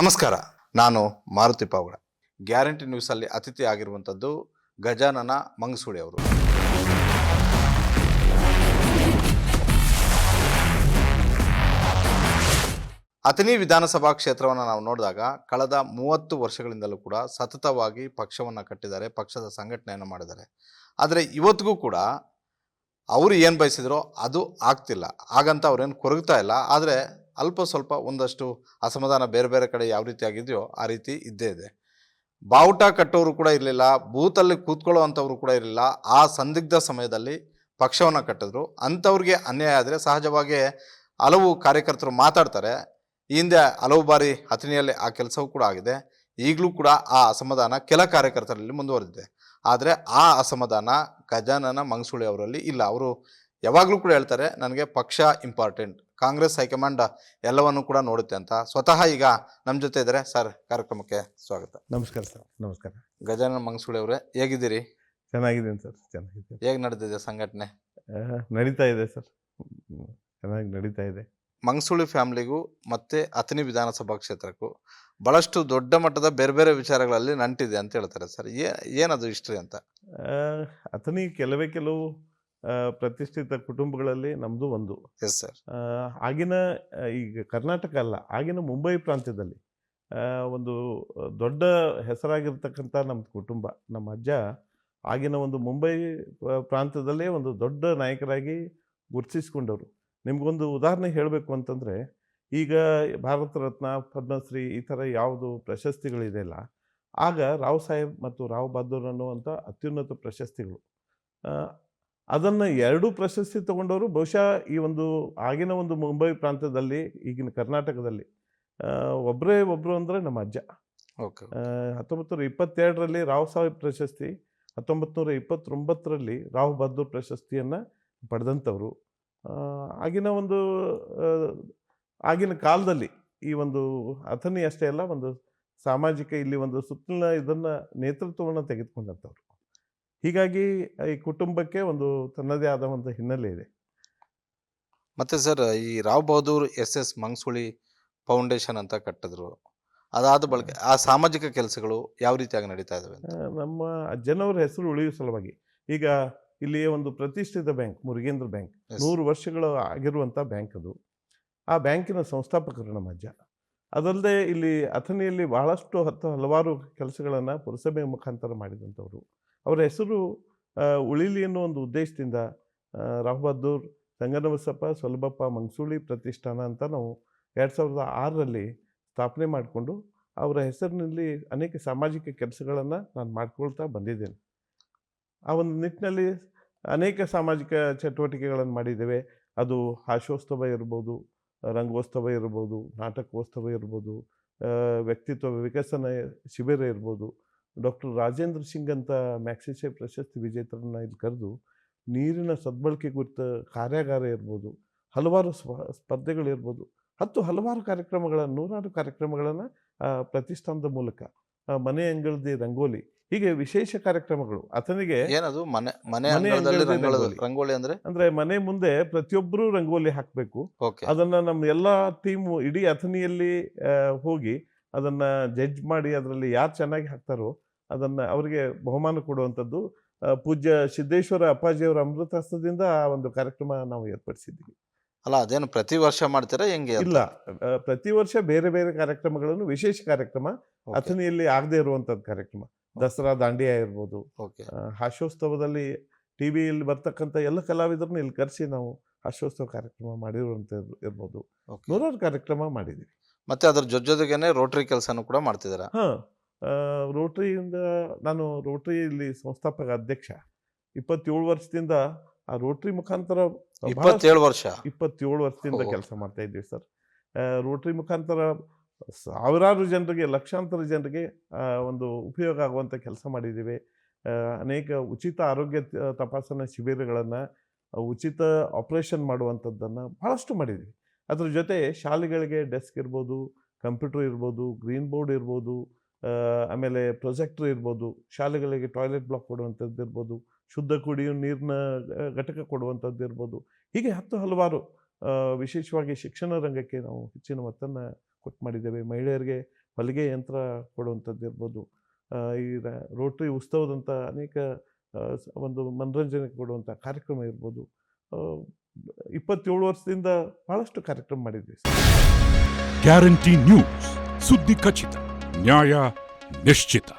ನಮಸ್ಕಾರ, ನಾನು ಮಾರುತಿ ಪಾವಗಡ. ಗ್ಯಾರಂಟಿ ನ್ಯೂಸಲ್ಲಿ ಅತಿಥಿ ಆಗಿರುವಂಥದ್ದು ಗಜಾನನ ಮಂಗಸೂಳಿ ಅವರು. ಅಥಣಿ ವಿಧಾನಸಭಾ ಕ್ಷೇತ್ರವನ್ನು ನಾವು ನೋಡಿದಾಗ ಕಳೆದ ಮೂವತ್ತು ವರ್ಷಗಳಿಂದಲೂ ಕೂಡ ಸತತವಾಗಿ ಪಕ್ಷವನ್ನು ಕಟ್ಟಿದ್ದಾರೆ, ಪಕ್ಷದ ಸಂಘಟನೆಯನ್ನು ಮಾಡಿದ್ದಾರೆ. ಆದರೆ ಇವತ್ತಿಗೂ ಕೂಡ ಅವರು ಏನು ಬಯಸಿದ್ರೋ ಅದು ಆಗ್ತಿಲ್ಲ. ಹಾಗಂತ ಅವ್ರೇನು ಕೊರಗ್ತಾ ಇಲ್ಲ. ಆದರೆ ಅಲ್ಪ ಸ್ವಲ್ಪ ಒಂದಷ್ಟು ಅಸಮಾಧಾನ ಬೇರೆ ಬೇರೆ ಕಡೆ ಯಾವ ರೀತಿ ಆಗಿದೆಯೋ ಆ ರೀತಿ ಇದ್ದೇ ಇದೆ. ಬಾವುಟ ಕಟ್ಟೋರು ಕೂಡ ಇರಲಿಲ್ಲ, ಬೂತಲ್ಲಿ ಕೂತ್ಕೊಳ್ಳೋ ಅಂಥವ್ರು ಕೂಡ ಇರಲಿಲ್ಲ. ಆ ಸಂದಿಗ್ಧ ಸಮಯದಲ್ಲಿ ಪಕ್ಷವನ್ನು ಕಟ್ಟಿದ್ರು. ಅಂಥವ್ರಿಗೆ ಅನ್ಯಾಯ ಆದರೆ ಸಹಜವಾಗಿ ಹಲವು ಕಾರ್ಯಕರ್ತರು ಮಾತಾಡ್ತಾರೆ. ಈ ಹಿಂದೆ ಹಲವು ಬಾರಿ ಅಥಣಿಯಲ್ಲಿ ಆ ಕೆಲಸವೂ ಕೂಡ ಆಗಿದೆ. ಈಗಲೂ ಕೂಡ ಆ ಅಸಮಾಧಾನ ಕೆಲ ಕಾರ್ಯಕರ್ತರಲ್ಲಿ ಮುಂದುವರೆದಿದೆ. ಆದರೆ ಆ ಅಸಮಾಧಾನ ಗಜಾನನ ಮಂಗಸುಳಿ ಅವರಲ್ಲಿ ಇಲ್ಲ. ಅವರು ಯಾವಾಗಲೂ ಕೂಡ ಹೇಳ್ತಾರೆ, ನನಗೆ ಪಕ್ಷ ಇಂಪಾರ್ಟೆಂಟ್ ಕಾಂಗ್ರೆಸ್ ಹೈಕಮಾಂಡ್ ಎಲ್ಲವನ್ನು ಕೂಡ ನೋಡುತ್ತೆ ಅಂತ. ಸ್ವತಃ ಈಗ ನಮ್ಮ ಜೊತೆ ಇದ್ದಾರೆ ಸರ್ ಕಾರ್ಯಕ್ರಮಕ್ಕೆ ಸ್ವಾಗತ. ನಮಸ್ಕಾರ ಸರ್. ನಮಸ್ಕಾರ. ಗಜಾನನ ಮಂಗಸೂಳಿ ಅವರೇ ಹೇಗಿದ್ದೀರಿ? ಚೆನ್ನಾಗಿದ್ದೀನಿ ಸರ್ ಚೆನ್ನಾಗಿದೆ ಹೇಗೆ ನಡೆದಿದೆ ಸಂಘಟನೆ? ನಡೀತಾ ಇದೆ ಸರ್. ಚೆನ್ನಾಗಿ ನಡೀತಾ ಇದೆ. ಮಂಗಸೂಳಿ ಫ್ಯಾಮಿಲಿಗೂ ಮತ್ತು ಅಥಣಿ ವಿಧಾನಸಭಾ ಕ್ಷೇತ್ರಕ್ಕೂ ಭಾಳಷ್ಟು ದೊಡ್ಡ ಮಟ್ಟದ ಬೇರೆ ಬೇರೆ ವಿಚಾರಗಳಲ್ಲಿ ನಂಟಿದೆ ಅಂತ ಹೇಳ್ತಾರೆ ಸರ್. ಏನದು ಹಿಸ್ಟ್ರಿ ಅಂತ? ಅಥಣಿ ಕೆಲವೇ ಕೆಲವು ಪ್ರತಿಷ್ಠಿತ ಕುಟುಂಬಗಳಲ್ಲಿ ನಮ್ಮದು ಒಂದು. ಎಸ್ ಸರ್ ಆಗಿನ ಈಗ ಕರ್ನಾಟಕ ಅಲ್ಲ ಆಗಿನ ಮುಂಬೈ ಪ್ರಾಂತ್ಯದಲ್ಲಿ ಒಂದು ದೊಡ್ಡ ಹೆಸರಾಗಿರ್ತಕ್ಕಂಥ ನಮ್ಮ ಕುಟುಂಬ ನಮ್ಮ ಅಜ್ಜ ಆಗಿನ ಒಂದು ಮುಂಬೈ ಪ್ರಾಂತ್ಯದಲ್ಲೇ ಒಂದು ದೊಡ್ಡ ನಾಯಕರಾಗಿ ಗುರುತಿಸಿಕೊಂಡವರು. ನಿಮಗೊಂದು ಉದಾಹರಣೆ ಹೇಳಬೇಕು ಅಂತಂದರೆ ಈಗ ಭಾರತ ರತ್ನ ಪದ್ಮಶ್ರೀ ಈ ಥರ ಯಾವುದು ಪ್ರಶಸ್ತಿಗಳಿದೆಯಲ್ಲ ಆಗ ರಾವ್ ಸಾಹೇಬ್ ಮತ್ತು ರಾವ್ ಬಹದ್ದೂರ್ ಅನ್ನುವಂಥ ಅತ್ಯುನ್ನತ ಪ್ರಶಸ್ತಿಗಳು. ಅದನ್ನು ಎರಡೂ ಪ್ರಶಸ್ತಿ ತಗೊಂಡವರು ಬಹುಶಃ ಈ ಒಂದು ಆಗಿನ ಒಂದು ಮುಂಬೈ ಪ್ರಾಂತ್ಯದಲ್ಲಿ ಈಗಿನ ಕರ್ನಾಟಕದಲ್ಲಿ ಒಬ್ಬರೇ ಒಬ್ಬರು ಅಂದರೆ ನಮ್ಮ ಅಜ್ಜ. ಓಕೆ ಹತ್ತೊಂಬತ್ತು ನೂರ ಇಪ್ಪತ್ತೆರಡರಲ್ಲಿ ರಾವ್ ಸಾಹೇಬ್ ಪ್ರಶಸ್ತಿ ಹತ್ತೊಂಬತ್ತು ನೂರ ಇಪ್ಪತ್ತೊಂಬತ್ತರಲ್ಲಿ ರಾವ್ ಬಹದ್ದೂರ್ ಪ್ರಶಸ್ತಿಯನ್ನು ಪಡೆದಂಥವ್ರು. ಆಗಿನ ಒಂದು ಆಗಿನ ಕಾಲದಲ್ಲಿ ಈ ಒಂದು ಅಥನಿ ಅಷ್ಟೇ ಅಲ್ಲ ಒಂದು ಸಾಮಾಜಿಕ ಇಲ್ಲಿ ಒಂದು ಸುತ್ತಲಿನ ಇದನ್ನು ನೇತೃತ್ವವನ್ನು ತೆಗೆದುಕೊಂಡಂಥವ್ರು. ಹೀಗಾಗಿ ಈ ಕುಟುಂಬಕ್ಕೆ ಒಂದು ತನ್ನದೇ ಆದ ಒಂದು ಹಿನ್ನೆಲೆ ಇದೆ. ಮತ್ತೆ ಸರ್ ಈ Rao Bahadur S S Mangsuli foundation ಅಂತ ಕಟ್ಟಿದ್ರು. ಅದಾದ ಬಳಿಕ ಆ ಸಾಮಾಜಿಕ ಕೆಲಸಗಳು ಯಾವ ರೀತಿಯಾಗಿ ನಡೀತಾ ಇದ್ದಾವೆ ನಮ್ಮ ಅಜ್ಜನವರ ಹೆಸರು ಉಳಿಯುವ ಸಲುವಾಗಿ. ಈಗ ಇಲ್ಲಿ ಒಂದು ಪ್ರತಿಷ್ಠಿತ ಬ್ಯಾಂಕ್ ಮುರುಗೇಂದ್ರ ಬ್ಯಾಂಕ್. ನೂರು ವರ್ಷಗಳು ಆಗಿರುವಂಥ ಬ್ಯಾಂಕ್ ಅದು. ಆ ಬ್ಯಾಂಕಿನ ಸಂಸ್ಥಾಪಕರು ನಮ್ಮ ಅಜ್ಜ. ಅದಲ್ಲದೆ ಇಲ್ಲಿ ಅಥಣಿಯಲ್ಲಿ ಬಹಳಷ್ಟು ಹತ್ತು ಹಲವಾರು ಕೆಲಸಗಳನ್ನು ಪುರಸಭೆ ಮುಖಾಂತರ ಮಾಡಿದಂಥವ್ರು. ಅವರ ಹೆಸರು ಉಳಿಲಿ ಅನ್ನೋ ಒಂದು ಉದ್ದೇಶದಿಂದ ರಾಹು ರಾವ್ ಬಹದ್ದೂರ್ ಸಂಗನಬಸಪ್ಪ, ಸೊಲಬಪ್ಪ ಮಂಗಸೂಳಿ ಪ್ರತಿಷ್ಠಾನ ಅಂತ ನಾವು ಎರಡು ಸಾವಿರದ ಆರರಲ್ಲಿ ಸ್ಥಾಪನೆ ಮಾಡಿಕೊಂಡು, ಅವರ ಹೆಸರಿನಲ್ಲಿ ಅನೇಕ ಸಾಮಾಜಿಕ ಕೆಲಸಗಳನ್ನು ನಾನು ಮಾಡ್ಕೊಳ್ತಾ ಬಂದಿದ್ದೇನೆ. ಆ ಒಂದು ನಿಟ್ಟಿನಲ್ಲಿ ಅನೇಕ ಸಾಮಾಜಿಕ ಚಟುವಟಿಕೆಗಳನ್ನು ಮಾಡಿದ್ದೇವೆ. ಅದು ಹಾಸ್ಯೋತ್ಸವ ಇರ್ಬೋದು ರಂಗೋತ್ಸವ ಇರ್ಬೋದು ನಾಟಕೋತ್ಸವ ಇರ್ಬೋದು ವ್ಯಕ್ತಿತ್ವ ವಿಕಸನ ಶಿಬಿರ ಇರ್ಬೋದು ಡಾಕ್ಟರ್ ರಾಜೇಂದ್ರ ಸಿಂಗ್ ಅಂತ ಮ್ಯಾಕ್ಸಿಸೆ ಪ್ರಶಸ್ತಿ ವಿಜೇತರನ್ನ ಇಲ್ಲಿ ಕರೆದು ನೀರಿನ ಸದ್ಬಳಕೆ ಕುರಿತ ಕಾರ್ಯಾಗಾರ ಇರ್ಬೋದು ಹಲವಾರು ಸ್ಪ ಸ್ಪರ್ಧೆಗಳಿರ್ಬೋದು ಹತ್ತು ಹಲವಾರು ಕಾರ್ಯಕ್ರಮಗಳನ್ನು ನೂರಾರು ಕಾರ್ಯಕ್ರಮಗಳನ್ನು ಪ್ರತಿಷ್ಠಾನದ ಮೂಲಕ ಮನೆ ಅಂಗಳದಿ ರಂಗೋಲಿ ಹೀಗೆ ವಿಶೇಷ ಕಾರ್ಯಕ್ರಮಗಳು. ಆತನಿಗೆ ಏನದು? ಮನೆ ಮನೆ ರಂಗೋಲಿ. ಅಂದ್ರೆ? ಅಂದ್ರೆ ಮನೆ ಮುಂದೆ ಪ್ರತಿಯೊಬ್ಬರು ರಂಗೋಲಿ ಹಾಕಬೇಕು. ಅದನ್ನ ನಮ್ಮ ಎಲ್ಲಾ ಟೀಮ್ ಇಡೀ ಅಥನಿಯಲ್ಲಿ ಹೋಗಿ ಅದನ್ನ ಜಡ್ಜ್ ಮಾಡಿ ಅದರಲ್ಲಿ ಯಾರು ಚೆನ್ನಾಗಿ ಹಾಕ್ತಾರೋ ಅದನ್ನ ಅವರಿಗೆ ಬಹುಮಾನ ಕೊಡುವಂಥದ್ದು ಪೂಜ್ಯ ಸಿದ್ದೇಶ್ವರ ಅಪ್ಪಾಜಿಯವರ ಅಮೃತಾಸ್ತದಿಂದ ಆ ಒಂದು ಕಾರ್ಯಕ್ರಮ ನಾವು ಏರ್ಪಡಿಸಿದ್ದೀವಿ. ಅಲ್ಲ ಅದೇನು ಪ್ರತಿ ವರ್ಷ ಮಾಡ್ತೀರಾ? ಹೆಂಗೆ ಇಲ್ಲ ಪ್ರತಿ ವರ್ಷ ಬೇರೆ ಬೇರೆ ಕಾರ್ಯಕ್ರಮಗಳನ್ನು ವಿಶೇಷ ಕಾರ್ಯಕ್ರಮ ಅಥನಿಯಲ್ಲಿ ಅಥಣಿಯಲ್ಲಿ ಆಗದೆ ಇರುವಂಥದ್ದು ಕಾರ್ಯಕ್ರಮ. ದಸರಾ ದಾಂಡಿಯಾ ಇರ್ಬೋದು ಹಾಸ್ಯೋತ್ಸವದಲ್ಲಿ ಟಿ ವಿಯಲ್ಲಿ ಬರ್ತಕ್ಕಂಥ ಎಲ್ಲ ಕಲಾವಿದರನ್ನು ಇಲ್ಲಿ ಕರೆಸಿ ನಾವು ಹಾಸ್ಯೋತ್ಸವ ಕಾರ್ಯಕ್ರಮ ಮಾಡಿರುವಂಥ ಇರ್ಬೋದು. ನೂರಾರು ಕಾರ್ಯಕ್ರಮ ಮಾಡಿದ್ದೀವಿ. ಮತ್ತೆ ಅದ್ರ ಜೊತೆ ಜೊತೆಗೇನೆ ರೋಟರಿ ಕೆಲಸನೂ ಕೂಡ ಮಾಡ್ತಿದ್ದಾರೆ? ಹಾಂ. ರೋಟ್ರಿಯಿಂದ ನಾನು ರೋಟ್ರಿ ಇಲ್ಲಿ ಸಂಸ್ಥಾಪಕ ಅಧ್ಯಕ್ಷ. ಇಪ್ಪತ್ತೇಳು ವರ್ಷದಿಂದ ಆ ರೋಟ್ರಿ ಮುಖಾಂತರ ಇಪ್ಪತ್ತೇಳು ವರ್ಷ? ಇಪ್ಪತ್ತೇಳು ವರ್ಷದಿಂದ ಕೆಲಸ ಮಾಡ್ತಾ ಇದ್ದೀವಿ ಸರ್. ರೋಟ್ರಿ ಮುಖಾಂತರ ಸಾವಿರಾರು ಜನರಿಗೆ ಲಕ್ಷಾಂತರ ಜನರಿಗೆ ಒಂದು ಉಪಯೋಗ ಆಗುವಂಥ ಕೆಲಸ ಮಾಡಿದ್ದೀವಿ. ಅನೇಕ ಉಚಿತ ಆರೋಗ್ಯ ತಪಾಸಣಾ ಶಿಬಿರಗಳನ್ನು ಉಚಿತ ಆಪರೇಷನ್ ಮಾಡುವಂಥದ್ದನ್ನು ಭಾಳಷ್ಟು ಮಾಡಿದ್ದೀವಿ. ಅದ್ರ ಜೊತೆ ಶಾಲೆಗಳಿಗೆ ಡೆಸ್ಕ್ ಇರ್ಬೋದು ಕಂಪ್ಯೂಟರ್ ಇರ್ಬೋದು ಗ್ರೀನ್ ಬೋರ್ಡ್ ಇರ್ಬೋದು ಆಮೇಲೆ ಪ್ರೊಜೆಕ್ಟರ್ ಇರ್ಬೋದು, ಶಾಲೆಗಳಿಗೆ ಟಾಯ್ಲೆಟ್ ಬ್ಲಾಕ್ ಕೊಡುವಂಥದ್ದು ಇರ್ಬೋದು, ಶುದ್ಧ ಕುಡಿಯುವ ನೀರಿನ ಘಟಕ ಕೊಡುವಂಥದ್ದು ಇರ್ಬೋದು. ಹೀಗೆ ಹತ್ತು ಹಲವಾರು ವಿಶೇಷವಾಗಿ ಶಿಕ್ಷಣ ರಂಗಕ್ಕೆ ನಾವು ಹೆಚ್ಚಿನ ಒತ್ತನ್ನು ಕೊಟ್ಟು ಮಾಡಿದ್ದೇವೆ. ಮಹಿಳೆಯರಿಗೆ ಹೊಲಿಗೆ ಯಂತ್ರ ಕೊಡುವಂಥದ್ದು ಇರ್ಬೋದು ಈ ರೋಟ್ರಿ ಉತ್ಸವದಂಥ ಅನೇಕ ಒಂದು ಮನರಂಜನೆ ಕೊಡುವಂಥ ಕಾರ್ಯಕ್ರಮ ಇರ್ಬೋದು. ಇಪ್ಪತ್ತೇಳು ವರ್ಷದಿಂದ ಬಹಳಷ್ಟು ಕಾರ್ಯಕ್ರಮ ಮಾಡಿದ್ವಿ ಗ್ಯಾರಂಟಿ ನ್ಯೂಸ್, ಸುದ್ದಿ ಖಚಿತ. Няя Нещита.